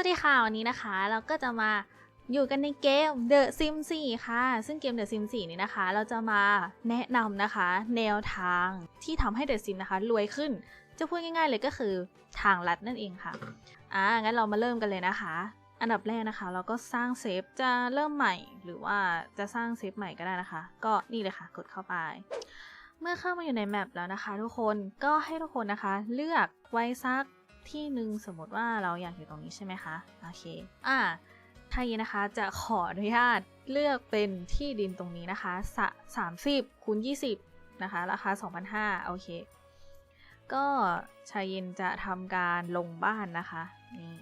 วัสดีค่ะ วันนี้นะคะ เราก็จะมาอยู่กันในเกม The Sims 4 ค่ะ ซึ่งเกม The Sims 4 นี้นะคะ เราจะมาแนะนำนะคะ แนวทางที่ทำให้ The Sims นะคะ รวยขึ้น จะพูดง่ายๆเลยก็คือทางลัดนั่นเองค่ะ อ่า งั้นเรามาเริ่มกันเลยนะคะ อันดับแรกนะคะ เราก็สร้างเซฟ จะเริ่มใหม่ หรือว่าจะสร้างเซฟใหม่ก็ได้นะคะ ก็นี่เลยค่ะ กดเข้าไป เมื่อเข้ามาอยู่ในแมปแล้วนะคะ ทุกคน ก็ให้ทุกคนนะคะ เลือกไว้สัก ที่หนึ่งสมมติว่าเราอยากอยู่ตรงนี้ใช่ไหมคะ โอเค อ่าทายีนะคะจะขออนุญาตเลือกเป็นที่ดินตรงนี้นะคะสสามสิบคูณยี่สิบนะคะ ราคา2,500โอเค ก็ชายินจะทำการลงบ้านนะคะ นี่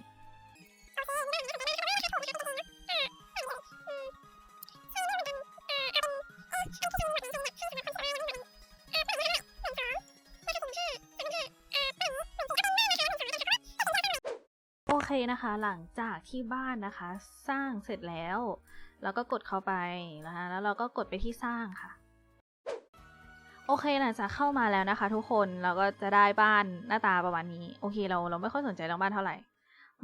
เคนะคะหลังจากที่บ้านนะคะ สร้างเสร็จแล้วเราก็กดเข้าไปนะคะ แล้วเราก็กดไปที่สร้างค่ะ โอเคหลังจากเข้ามาแล้วนะคะ ทุกคนเราก็จะได้บ้านหน้าตาประมาณนี้ โอเคเราเราไม่ค่อยสนใจเรื่องบ้านเท่าไหร่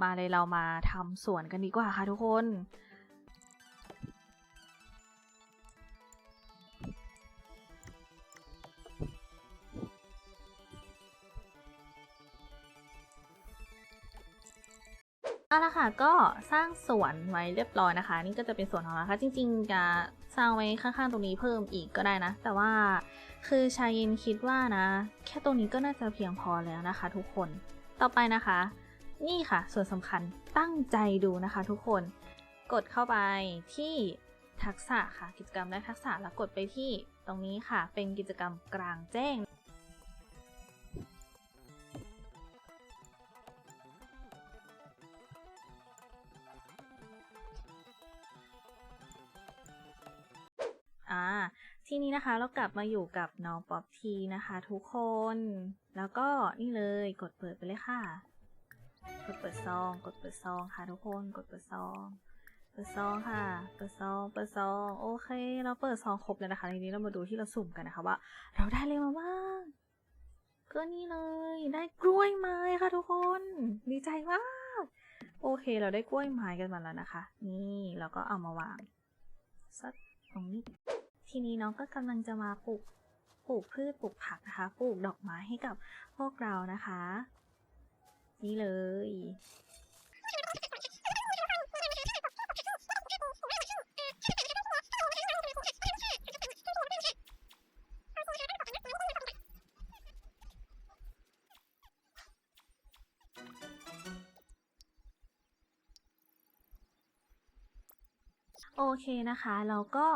มาเลยเรามาทำสวนกันดีกว่าค่ะทุกคน เอาละค่ะก็สร้างสวนไว้เรียบร้อยนะคะ นี่ก็จะเป็นสวนของเราค่ะ จริงๆจะสร้างไว้ข้างๆตรงนี้เพิ่มอีกก็ได้นะ แต่ว่าคือชายินคิดว่านะ แค่ตรงนี้ก็น่าจะเพียงพอแล้วนะคะ ทุกคนต่อไปนะคะ นี่ค่ะ ส่วนสำคัญตั้งใจดูนะคะ ทุกคน กดเข้าไปที่ทักษะค่ะ กิจกรรมและทักษะแล้วกดไปที่ตรงนี้ค่ะ เป็นกิจกรรมกลางแจ้ง ทีนี้นะคะเรากลับมาอยู่กับน้องป๊อปทีนะคะทุกคน แล้วก็นี่เลยกดเปิดไปเลยค่ะ กดเปิดซอง กดเปิดซองค่ะทุกคน กดเปิดซอง เปิดซองค่ะ เปิดซอง เปิดซอง โอเค เราเปิดซองครบแล้วนะคะทีนี้เรามาดูที่เราสุ่มกันนะคะว่า เราได้เลยมาบ้างก็นี่เลย ได้กล้วยไม้ค่ะทุกคน ดีใจมาก โอเค เราได้กล้วยไม้กันมาแล้วนะคะ นี่เราก็เอามาวางสักตรงนี้ ทีนี้น้องก็กำลังจะมาปลูกปลูกพืชปลูกผักนะคะ ปลูกดอกไม้ให้กับพวกเรานะคะ นี่เลยโอเคนะคะ เราก็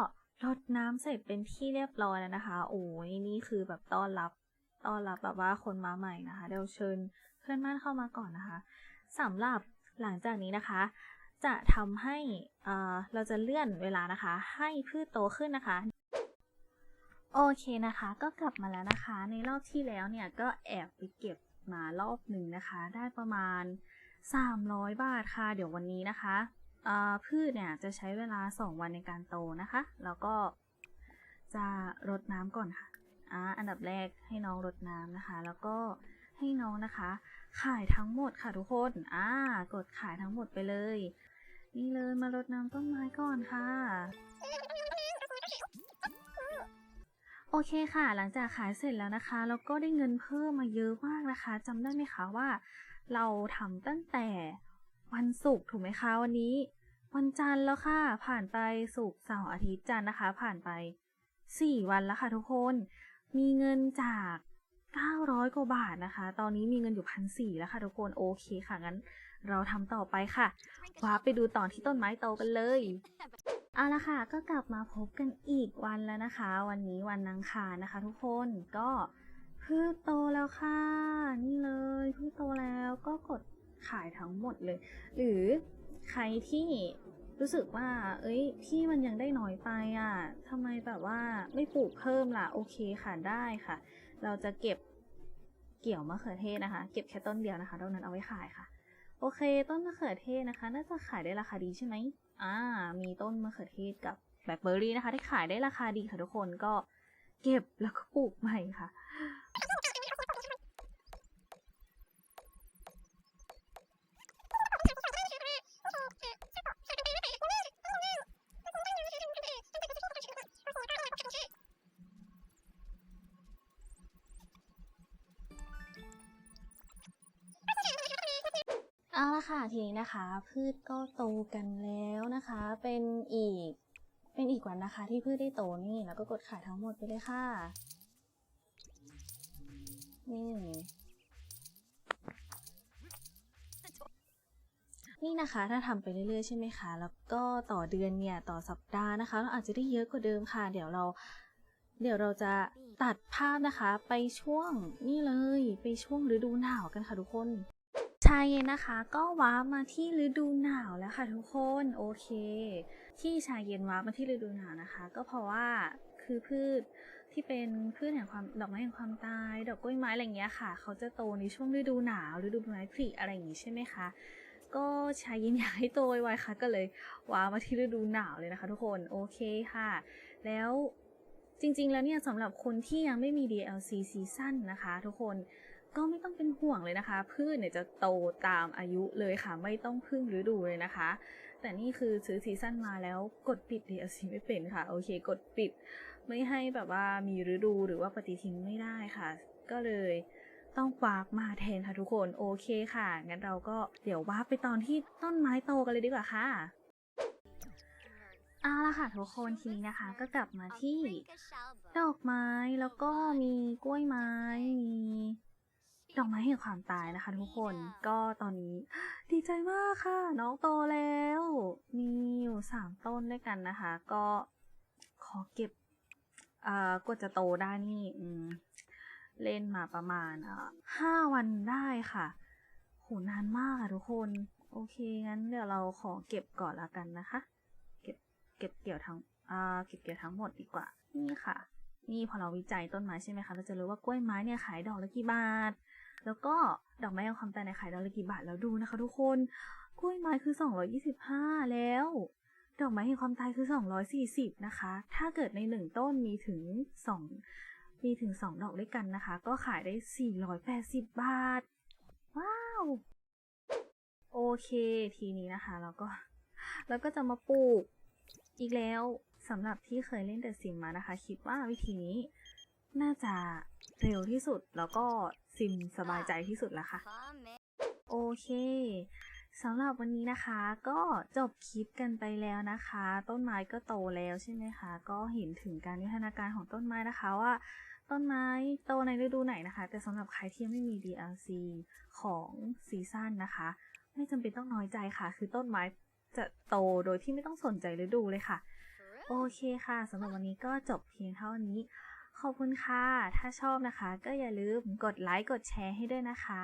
รดน้ำเสร็จเป็นที่เรียบร้อยแล้วนะคะ โอ้ยนี่คือแบบต้อนรับต้อนรับแบบว่าคนมาใหม่นะคะ เดี๋ยวเชิญเพื่อนบ้านเข้ามาก่อนนะคะสำหรับหลังจากนี้นะคะ จะทำให้เเราจะเลื่อนเวลานะคะ ให้พืชโตขึ้นนะคะโอเคนะคะ ก็กลับมาแล้วนะคะ ในรอบที่แล้วเนี่ยก็แอบไปเก็บมารอบหนึ่งนะคะ ได้ประมาณ 300 บาทค่ะ เดี๋ยววันนี้นะคะ พืชเนี่ยจะใช้เวลา 2 วันในการโตนะคะ แล้วก็จะรดน้ำก่อนค่ะอ่าอันดับแรกให้น้องรดน้ำนะคะ แล้วก็ให้น้องนะคะ ขายทั้งหมดค่ะทุกคนอ่ากดขายทั้งหมดไปเลย นี่เลยมารดน้ำต้นไม้ก่อนค่ะ โอเคค่ะ หลังจากขายเสร็จแล้วนะคะ แล้วก็ได้เงินเพิ่มมาเยอะมากนะคะจำได้ไหมคะว่า เราทำตั้งแต่วันศุกร์ถูกไหมคะวันนี้ วันจันทร์แล้วค่ะ ผ่านไปศุกเสาร์อาทิตย์จันทร์นะคะ ผ่านไป4วันแล้วค่ะทุกคน มีเงินจาก900กว่าบาทนะคะ ตอนนี้มีเงินอยู่พันสี่แล้วค่ะทุกคนโอเคค่ะงั้น เราทำต่อไปค่ะว้าไปดูตอนที่ต้นไม้โตกันเลยเอาละค่ะก็กลับมาพบกันอีกวันแล้วนะคะ วันนี้วันอังคารนะคะ ทุกคนก็พืชโตแล้วค่ะ นี่เลยพืชโตแล้วก็กดขายทั้งหมดเลย หรือใครที่ รู้สึกว่า เอ้ย ที่มันยังได้น้อยไปอะทำไมแบบว่าไม่ปลูกเพิ่มล่ะ โอเคค่ะได้ค่ะ เราจะเก็บเกี่ยวมะเขือเทศนะคะ เก็บแค่ต้นเดียวนะคะเท่านั้นเอาไว้ขายค่ะ โอเค ต้นมะเขือเทศนะคะ น่าจะขายได้ราคาดีใช่ไหมอ่า มีต้นมะเขือเทศกับแบล็คเบอร์รี่นะคะ ที่ขายได้ราคาดีค่ะทุกคนก็เก็บแล้วก็ปลูกใหม่ค่ะ เอาละค่ะทีนี้นะคะ พืชก็โตกันแล้วนะคะ เป็นอีกเป็นอีกวันนะคะ ที่พืชได้โตนี่แล้วก็กดขายทั้งหมดไปเลยค่ะนี่นี่นะคะถ้าทำไปเรื่อยๆใช่ไหมคะแล้วก็ต่อเดือนเนี่ยต่อสัปดาห์นะคะ เราอาจจะได้เยอะกว่าเดิมค่ะ เดี๋ยวเรา เดี๋ยวเราจะตัดภาพนะคะ ไปช่วงนี่เลย ไปช่วงฤดูหนาวกันค่ะทุกคน ชายเย็นนะคะก็ว้ามาที่ฤดูหนาวแล้วค่ะทุกคนโอเค ที่ชายเย็นว้ามาที่ฤดูหนาวนะคะ ก็เพราะว่าคือพืชที่เป็นพืชแห่งความดอกไม้แห่งความตาย ดอกกล้วยไม้อะไรอย่างเงี้ยค่ะ เขาจะโตในช่วงฤดูหนาวฤดูใบไม้ผลิอะไรอย่างงี้ใช่ไหมคะก็ชายเย็นอยากให้โตไวๆค่ะ ก็เลยว้ามาที่ฤดูหนาวเลยนะคะทุกคนโอเคค่ะ แล้วจริงๆแล้วเนี่ยสำหรับคนที่ยังไม่มี DLC ซีซั่นนะคะ ทุกคน ก็ไม่ต้องเป็นห่วงเลยนะคะ พืชเนี่ยจะโตตามอายุเลยค่ะ ไม่ต้องพึ่งฤดูเลยนะคะ แต่นี่คือซื้อซีซั่นมาแล้วกดปิด DLC ไม่เป็นค่ะ โอเค กดปิด ไม่ให้แบบว่ามีฤดูหรือว่าปฏิทินไม่ได้ค่ะ ก็เลยต้องวาร์ปมาแทนค่ะทุกคนโอเคค่ะ งั้นเราก็เดี๋ยววาร์ปไปตอนที่ต้นไม้โตกันเลยดีกว่าค่ะเอาละค่ะทุกคนทีนี้นะคะก็กลับมาที่ดอกไม้แล้วก็มีกล้วยไม้มี ดอกไม้แห่งความตายนะคะทุกคนก็ตอนนี้ดีใจมากค่ะ น้องโตแล้ว มีอยู่สามต้นด้วยกันนะคะ ก็ขอเก็บอ่ากว่าจะโตได้นี่อืมเล่นมาประมาณอ่าห้าวันได้ค่ะโหนานมากอะทุกคน โอเคงั้นเดี๋ยวเราขอเก็บก่อนละกันนะคะ เก็บเก็บเกี่ยวทั้งอ่าเก็บเกี่ยวทั้งหมดดีกว่า นี่ค่ะนี่พอเราวิจัยต้นไม้ใช่ไหมคะ เราจะรู้ว่ากล้วยไม้เนี่ยขายดอกละกี่บาท แล้วก็ดอกไม้แห่งความตายเนี่ยขายดอกละกี่บาทแล้วดูนะคะ ทุกคนกล้วยไม้คือ 225 แล้ว ดอกไม้แห่งความตายคือ 240 นะคะ ถ้าเกิดในหนึ่งต้นมีถึง 2 มีถึง 2 ดอกด้วยกันนะคะ ก็ขายได้ 480 บาท ว้าว โอเคทีนี้นะคะ เราก็แล้วก็จะมาปลูกอีกแล้วสำหรับที่เคยเล่นแต่ซิมมานะคะ คิดว่าวิธีนี้น่าจะ เร็วที่สุดแล้วก็ซิมสบายใจที่สุดแล้วค่ะ โอเคสำหรับวันนี้นะคะก็จบคลิปกันไปแล้วนะคะ ต้นไม้ก็โตแล้วใช่ไหมคะ ก็เห็นถึงการวิวัฒนาการของต้นไม้นะคะว่า ต้นไม้โตในฤดูไหนนะคะ แต่สำหรับใครที่ยังไม่มี DLC ของซีซั่นนะคะ ไม่จำเป็นต้องน้อยใจค่ะ คือต้นไม้จะโตโดยที่ไม่ต้องสนใจฤดูเลยค่ะ โอเคค่ะสำหรับวันนี้ก็จบเพียงเท่านี้ ขอบคุณค่ะ ถ้าชอบนะคะ ก็อย่าลืมกดไลค์ กดแชร์ให้ด้วยนะคะ